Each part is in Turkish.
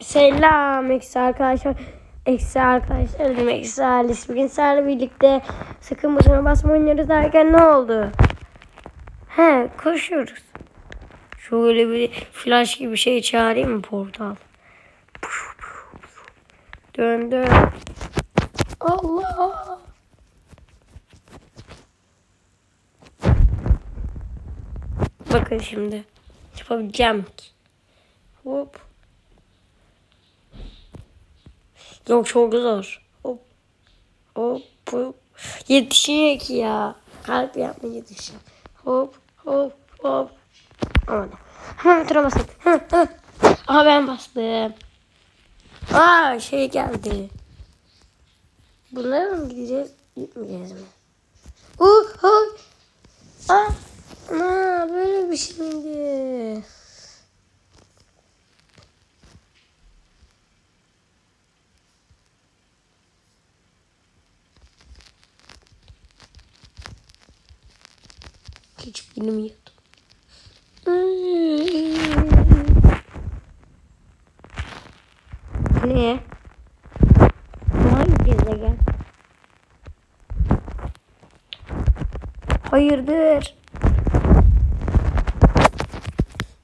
Selam eksi arkadaşlar. Eksi arkadaşlar dedim eksi ailesi. Bugün sizlerle birlikte sakın butona basma oynuyoruz derken ne oldu? He koşuyoruz. Şöyle bir flash gibi şey çağırayım mı portal? Döndü. Allah. Bakın şimdi. Yapabileceğim ki. Hop. Yok çok zor. Hop. Hop. Hop. Yetişiyor ki ya. Kalp yapma yetişiyor. Hop. Hop. Hop. Aman. Hemen tura basın. Aha ben bastım. Aa şey geldi. Bunlara mı gideceğiz? Gitmeyeceğiz mi? Uh, uh. Aa, ana böyle bir şey Hiç bilmiyordum. Ne? Hangi gezegen? Hayırdır?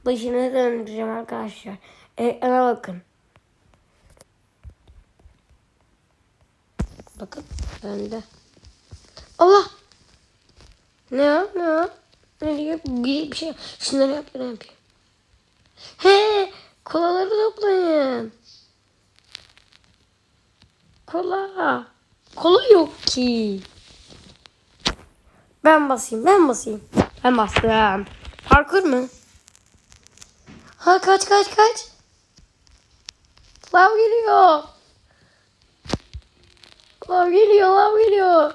Başını döndüreceğim arkadaşlar. Ekrana bakın. Bakın önde. Allah! Ne ya? Ne ya? Ne diyor? Bir, bir şey. Şunları yap, ne yapayım? He! Kolaları toplayın. Kola. Kola yok ki. Ben basayım, ben basayım. Ben bastım. Parkur mu? Ha kaç kaç kaç. Lav geliyor. Lav geliyor, lav geliyor.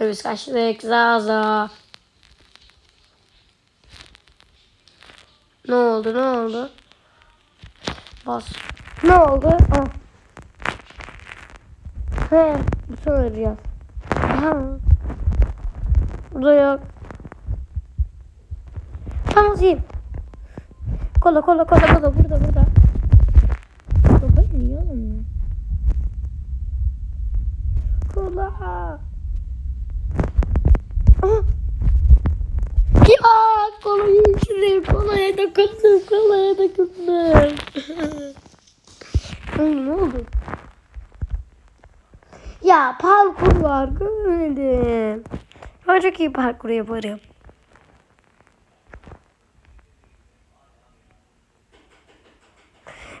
Biz kaçtık Zaza. Ne oldu, ne oldu? Bas. Ne oldu? Ah. He, bu söyleyeceğiz. Ha. Burada yok. Ben basayım. Kola kola kola kola burada burada. Baba niye alamıyor? Kola. Aha. Ya kolayı içireyim. Kolaya dokundum. Kolaya dokundum. Ay, ne oldu? Ya parkur var görmedim. Ben çok iyi parkur yaparım.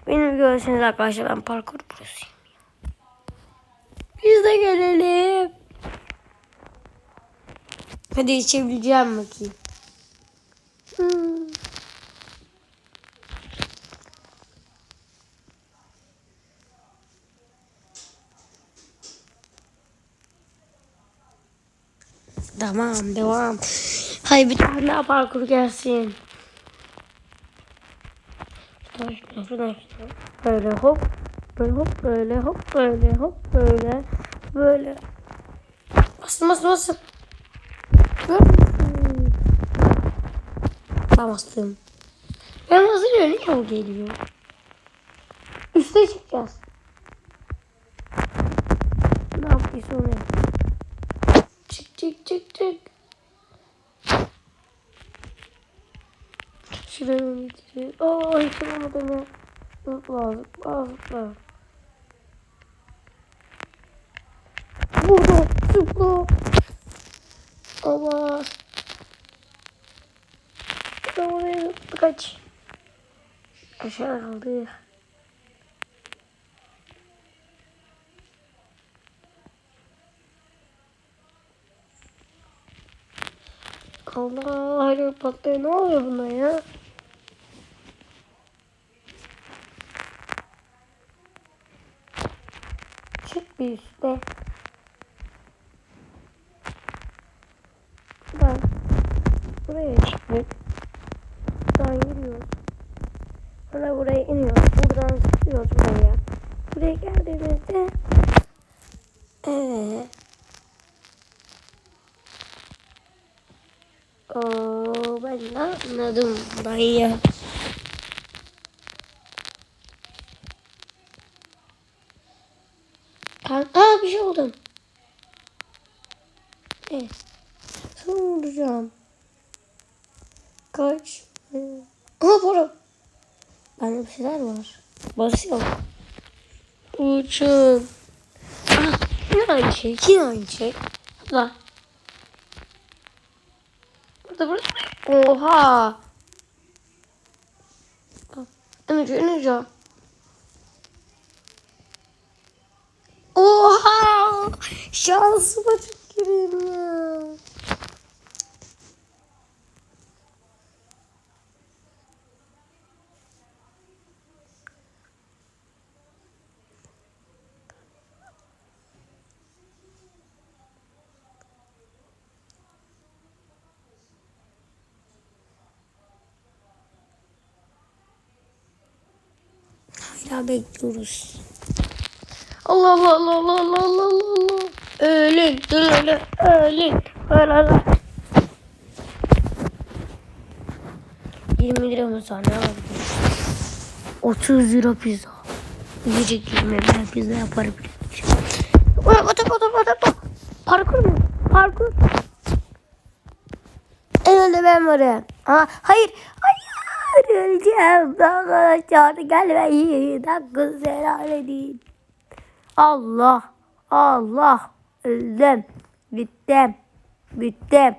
Benim görseniz arkadaşlar ben parkur prosuyum. Biz de gelelim. Hadi içebileceğim bakayım. Hmm. Tamam devam. Hayır bir tane daha parkur gelsin. Böyle hop. Böyle hop böyle hop böyle hop böyle. Böyle. Bastım bastım. Görmüyorsun. Ben bastım. Ben basınca niye o geliyor? Üste çıkacağız. Ne yapıyorsun onu yap. Çık çık çık. Şuraya mı gidiyor? Aa hiç olmadı ne? Zıpla zıpla. Burada zıpla. Allah. Tamam oraya kaç. Aşağı kaldı. Allah hala patlıyor. Ne oluyor buna ya? Çık bir üstte. Ben buraya çıktık. Buradan giriyoruz. Sonra buraya iniyoruz. Buradan zıplıyoruz buraya. Buraya geldiğimizde Evet. Oo, ben de anladım burayı. Kanka aa, bir şey oldum. Evet. Sana vuracağım. Kaç. Aha para. Bende bir şeyler var. Barış yok. Uçun. Ah, yine aynı şey. Yine aynı şey. Hadi. Burada burada. Oha. Önce önce. Oha! Şansıma tüküreyim ya. Hala bekliyoruz. Allah Allah Allah Allah Allah Allah Allah. Ölün, ölün, ölün. Ölün. 20 lira mı sana? 30 lira pizza. Yiyecek 20 lira pizza yapar bile. Otur otur otur. Parkur mu? Parkur. En önde ben varım. Aa, hayır. Hayır öleceğim. Arkadaşlar gelmeyin. Hakkı helal edin. Allah, Allah, öldüm, bittim, bittim.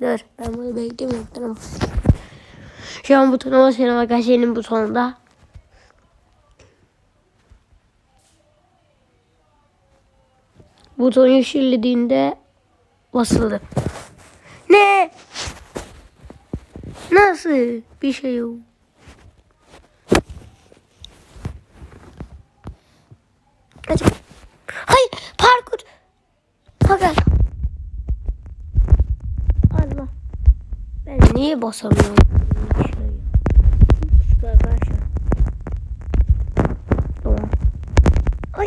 Dur, ben bunu beklemiyorum. Tamam. Şu an butona basıyorum arkadaşlar senin butonunda. Buton yeşillediğinde basıldı. Ne? Nasıl? Bir şey yok. Kaç. Hayır parkur. Haber. Allah. Ben niye basamıyorum? Ay.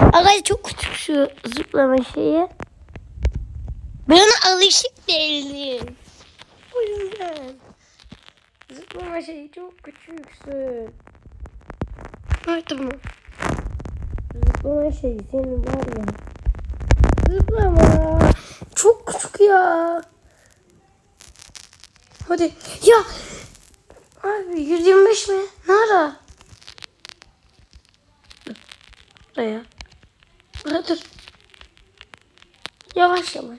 Arkadaşlar çok küçük şu zıplama şeyi. Ben alışık değilim. O yüzden. Zıplama şeyi çok küçüksün. Ay tamam. Zıplama şeyi senin var ya. Zıplama. Çok küçük ya. Hadi. Ya. Abi 125 mi? Nara? Dur. Buraya. Buraya dur. Yavaş yavaş.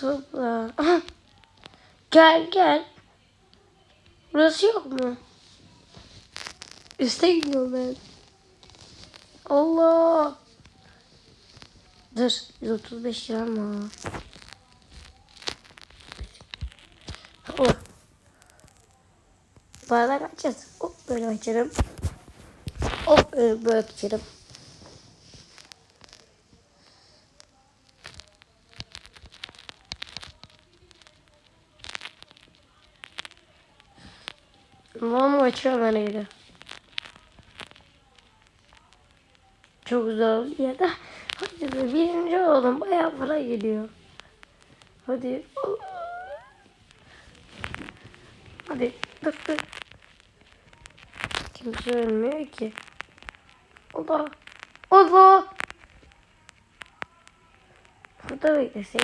Topla. Aha. Gel gel. Burası yok mu? Üste gidiyorum ben. Allah. Dur. 135 lira mı? Oh. Bardak açacağız. Hop böyle açarım. Böyle, böyle açarım. Mama açıyor öyleydi. Çok zor ya da hadi be birinci oldum bayağı para geliyor. Hadi. Hadi dur dur. Kimse ölmüyor ki. Allah. Allah. Burada beklesek.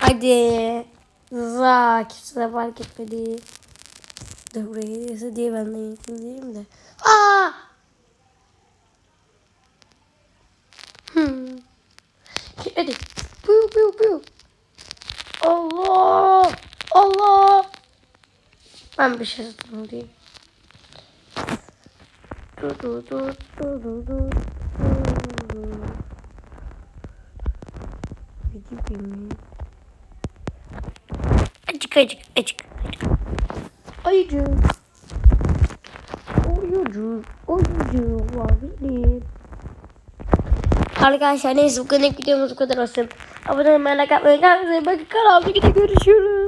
Hadi. Za kimse de fark etmedi. Dur buraya geliyorsa diye ben de yedim de. Aa! Hmm. Hadi. Piu piu piu. Allah! Allah! Ben bir şey satayım. Dur dur dur dur dur dur. Gideyim mi? Acık acık acık acık. Ayıcı. Oyucu. Oyucu var benim. Arkadaşlar neyse bu kadar videomuz bu kadar olsun. Abone olmayı, like atmayı, iyi bakın. Kanalda görüşürüz.